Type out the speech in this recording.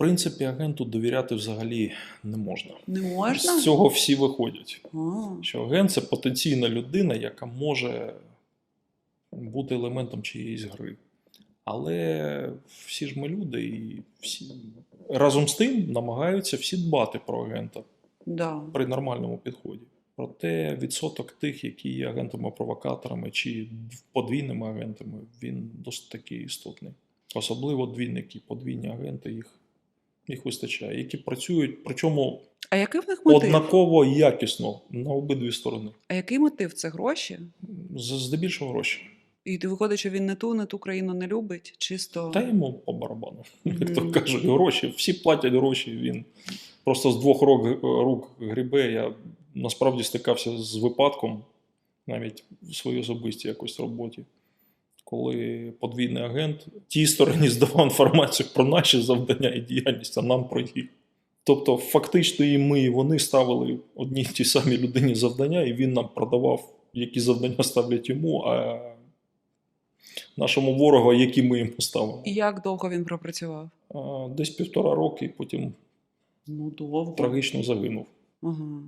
принципі, агенту довіряти взагалі не можна. Не можна? З цього всі виходять. А, Що агент це потенційна людина, яка може бути елементом чиєїсь гри. Але всі ж ми люди, і всі разом з тим намагаються всі дбати про агента да. при нормальному підході. Проте відсоток тих, які є агентами-провокаторами чи подвійними агентами, він досить таки істотний. Особливо двійники, подвійні агенти, їх, їх вистачає, які працюють, причому А який в них мотив? однаково якісно на обидві сторони. А який мотив? Це гроші? Здебільшого гроші. І ти виходить, що він не ту, не ту країну не любить, чисто. Та йому по барабану. Як то кажуть, гроші. Всі платять гроші. Він просто з двох рук, рук грібе. Я насправді стикався з випадком, навіть в своїй особистій якось роботі, коли подвійний агент тій стороні здавав інформацію про наші завдання і діяльність, а нам про їх. Тобто, фактично, і ми, і вони ставили одній тій самій людині завдання, і він нам продавав, які завдання ставлять йому, а нашому ворогу, які ми йому ставимо. І як довго він пропрацював? Десь півтора роки, і потім Ну, довго. трагічно загинув. Ага.